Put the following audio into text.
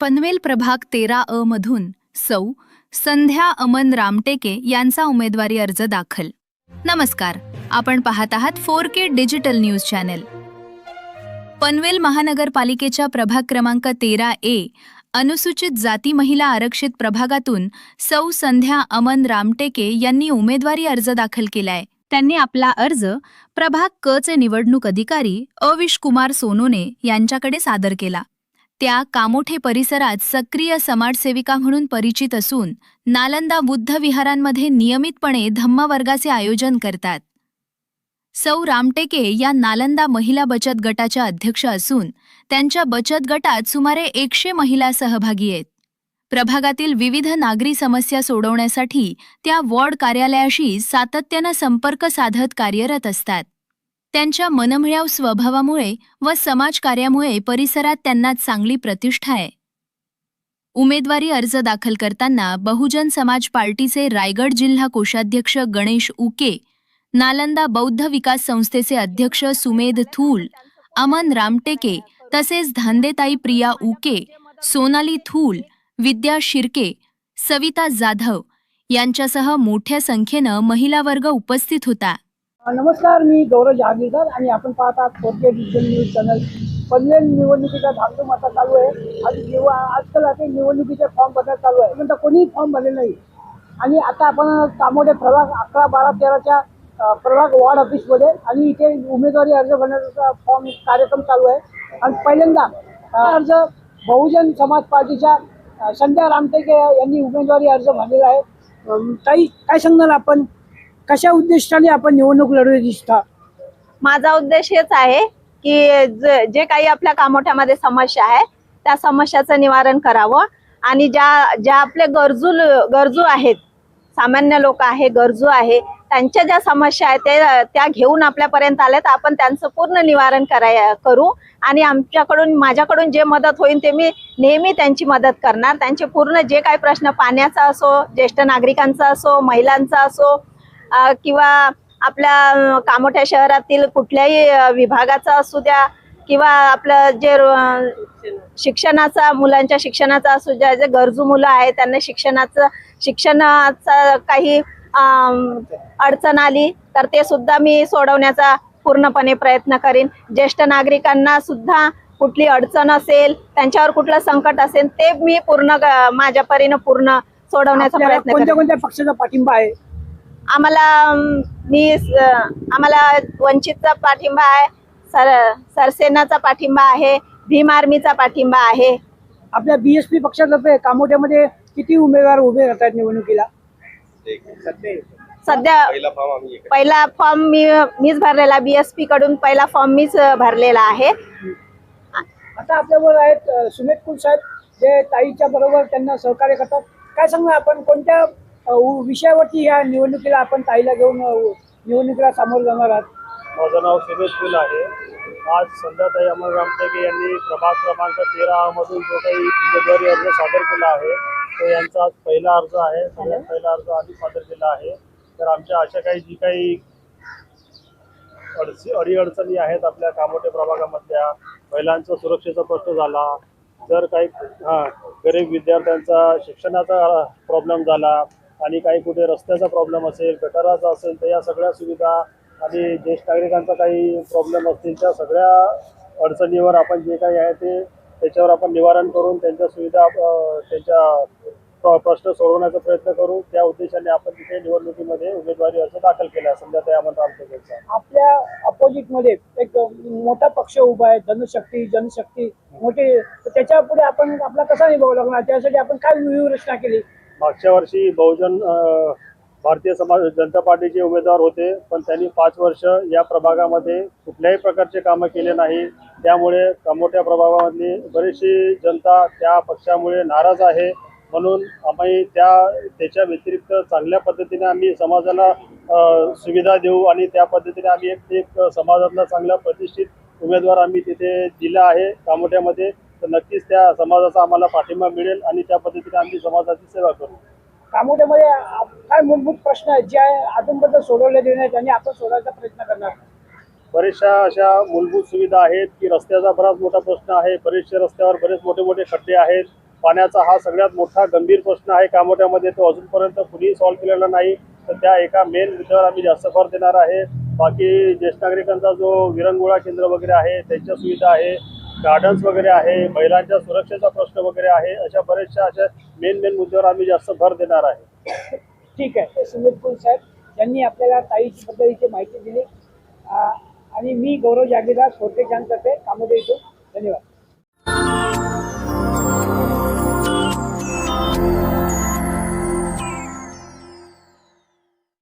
पनवेल प्रभाग तेरा अ मधून सौ संध्या अमन रामटेके यांचा उमेदवारी अर्ज दाखल. नमस्कार आपण पाहत आहात four K digital news channel. Panvel महानगरपालिकेच्या प्रभाग क्रमांक तेरा ए अनुसूचित जाती महिला आरक्षित प्रभागातून सौ संध्या अमन रामटेके यांनी उमेदवारी अर्ज दाखल केलाय. त्यांनी आपला अर्ज प्रभाग क चे निवडणूक अधिकारी अविश कुमार सोनोने यांच्याकडे सादर केला. त्या कामोठे परिसरात सक्रिय समाजसेविका म्हणून परिचित असून नालंदा बुद्ध विहारांमध्ये नियमितपणे धम्मवर्गाचे आयोजन करतात. सौ रामटेके या नालंदा महिला बचत गटाच्या अध्यक्ष असून त्यांच्या बचत गटात सुमारे एकशे महिला सहभागी आहेत. प्रभागातील विविध नागरी समस्या सोडवण्यासाठी त्या वॉर्ड कार्यालयाशी सातत्यानं संपर्क साधत कार्यरत असतात. त्यांच्या मनमिळाव स्वभावामुळे व समाजकार्यामुळे परिसरात त्यांना चांगली प्रतिष्ठा आहे. उमेदवारी अर्ज दाखल करताना बहुजन समाज पार्टीचे रायगड जिल्हा कोषाध्यक्ष गणेश उके नालंदा बौद्ध विकास संस्थेचे अध्यक्ष सुमेध थूल अमन रामटेके तसेच धांदेताई प्रिया उके सोनाली थूल विद्या शिर्के सविता जाधव यांच्यासह मोठ्या संख्येनं महिला वर्ग उपस्थित होता. नमस्कार मी गौरव जहागीरदार आणि आपण पाहत आहात four K digital news channel Panvel निवडणुकीचा धामधूम आता चालू आहे. आणि निव आजकाल आता निवडणुकीचे फॉर्म भरण्यात चालू आहे. नंतर कोणीही फॉर्म भरले नाही. आणि आता आपण तामोडे प्रभाग अकरा बारा तेराच्या प्रभाग वॉर्ड ऑफिसमध्ये आणि इथे उमेदवारी अर्ज भरण्याचा फॉर्म कार्यक्रम चालू आहे. आणि पहिल्यांदा अर्ज बहुजन समाज पार्टीच्या संध्या रामटेके यांनी उमेदवारी अर्ज भरलेला आहे. काही ताई काय सांगणार आपण? कशा उद्दिष्टाने आपण निवडणूक लढवत इच्छिता माझा उद्देश हेच आहे की जे काही आपल्या कामोठ्यामध्ये समस्या आहे त्या समस्याचं निवारण करावं. आणि ज्या ज्या आपले गरजू गरजू आहेत सामान्य लोक आहे गरजू आहे त्यांच्या ज्या समस्या आहेत ते त्या घेऊन आपल्यापर्यंत आल्या तर आपण त्यांचं पूर्ण निवारण कराय करू. आणि आमच्याकडून माझ्याकडून जे मदत होईल ते मी नेहमी त्यांची मदत करणार. त्यांचे पूर्ण जे काही प्रश्न पाण्याचा असो ज्येष्ठ नागरिकांचा असो महिलांचा असो किंवा आपल्या कामोठ्या शहरातील कुठल्याही विभागाचा असू द्या किंवा आपलं जे शिक्षणाचा मुलांच्या शिक्षणाचा असू द्या जे गरजू मुलं आहेत त्यांना शिक्षणाचं शिक्षणाचा काही अडचण आली तर ते सुद्धा मी सोडवण्याचा पूर्णपणे प्रयत्न करीन. ज्येष्ठ नागरिकांना सुद्धा कुठली अडचण असेल त्यांच्यावर कुठलं संकट असेल ते मी पूर्ण माझ्या परीनं पूर्ण सोडवण्याचा प्रयत्न कोणत्या करेन. कोणत्या पक्षाचा पाठिंबा आहे? आम्हाला मी आम्हाला वंचितचा पाठिंबा आहे सर सरसेनाचा पाठिंबा आहे भीम आर्मीचा पाठिंबा आहे. आपल्या बीएसपी पक्षातर्फे कामोठ्यामध्ये किती उमेदवार उभे राहतात निवडणुकीला? सध्या पहिला फॉर्म मी मीच भरलेला बीएसपी कडून पहिला फॉर्म मीच भरलेला आहे. आता आपल्याबरोबर आहेत सुमेध कुल साहेब जे ताईच्या बरोबर त्यांना सहकार्य करतात. काय सांगणार आपण कोणत्या विषयावरती या निवडणुकीला आपण ताईला घेऊन निवडणुकीला सामोरं जाणार आहात. माझं नाव सुरेश फुल आहे. आज संध्याताई अमर रामटेके यांनी प्रभाग क्रमांक तेरा मधून जो काही उमेदवारी अर्ज सादर केला आहे तो यांचा आज पहिला अर्ज आहे. सगळ्यात पहिला अर्ज आधी सादर केला आहे. तर आमच्या अशा काही जी काही अडचणी अडीअडचणी आहेत आपल्या कामोटे प्रभागामधल्या महिलांचा सुरक्षेचा प्रश्न झाला जर काही हां गरीब विद्यार्थ्यांचा शिक्षणाचा प्रॉब्लेम झाला आणि काही कुठे रस्त्याचा प्रॉब्लेम असेल गटाराचा असेल तर या सगळ्या सुविधा आणि ज्येष्ठ नागरिकांचा काही प्रॉब्लेम असतील त्या सगळ्या अडचणीवर आपण जे काही आहे ते त्याच्यावर आपण निवारण करून त्यांच्या सुविधा त्यांच्या प्रश्न सोडवण्याचा प्रयत्न करू. त्या उद्देशाने आपण तिथे निवडणुकीमध्ये उमेदवारी अर्ज दाखल केला समजा त्या अमन आपल्या अपोजिटमध्ये एक मोठा पक्ष उभा आहे जनशक्ती जनशक्ती मोठी त्याच्या पुढे आपण आपला कसा निभाव लागणार? त्यासाठी आपण काय व्यूहरचना केली? मागच्या वर्षी बहुजन भारतीय समाज जनता पार्टीचे उमेदवार होते पण त्यांनी पाच वर्ष या प्रभागामध्ये कुठल्याही प्रकारचे कामं केले नाही. त्यामुळे मोठ्या प्रभागामधली बरीचशी जनता त्या पक्षामुळे नाराज आहे. म्हणून आम्ही त्या त्याच्या व्यतिरिक्त चांगल्या पद्धतीने आम्ही समाजाला सुविधा देऊ आणि त्या पद्धतीने आम्ही एक एक समाजातला चांगला प्रतिष्ठित उमेदवार आम्ही तिथे दिला आहे. कामोठ्यामध्ये तर नक्कीच त्या समाजाचा आम्हाला पाठिंबा मिळेल आणि त्या पद्धतीने आम्ही समाजाची सेवा करू. कामोठ्यामध्ये आप- काय मूलभूत प्रश्न आहेत जे अजूनपर्यंत सोडवले गेले नाहीत आणि आपण सोडवायचा प्रयत्न करणार? बऱ्याचशा अशा मूलभूत सुविधा आहेत की रस्त्याचा बराच मोठा प्रश्न आहे बरेचसे रस्त्यावर बरेच मोठे मोठे खड्डे आहेत. पाण्याचा हा सगळ्यात मोठा गंभीर प्रश्न आहे. कामोठ्यामध्ये तो अजूनपर्यंत कुणीही सॉल्व्ह केलेला नाही. तर त्या एका मेन मुद्द्यावर आम्ही जास्त भर देणार आहे. बाकी ज्येष्ठ नागरिकांचा जो विरंगुळा केंद्र वगैरे आहे त्यांच्या सुविधा आहे. गार्डन्स वगैरे आहे महिलांच्या सुरक्षेचा प्रश्न वगैरे आहे अशा बऱ्याचशा अशा मेन मेन मुद्द्यावर आम्ही जास्त भर देणार आहे. ठीक आहे. सुमित कुल साहेब यांनी आपल्याला ताईबद्दल इथे माहिती दिली. आणि मी गौरव जागीदार छोटे जानतर्फे करते कामोदे इथून. धन्यवाद.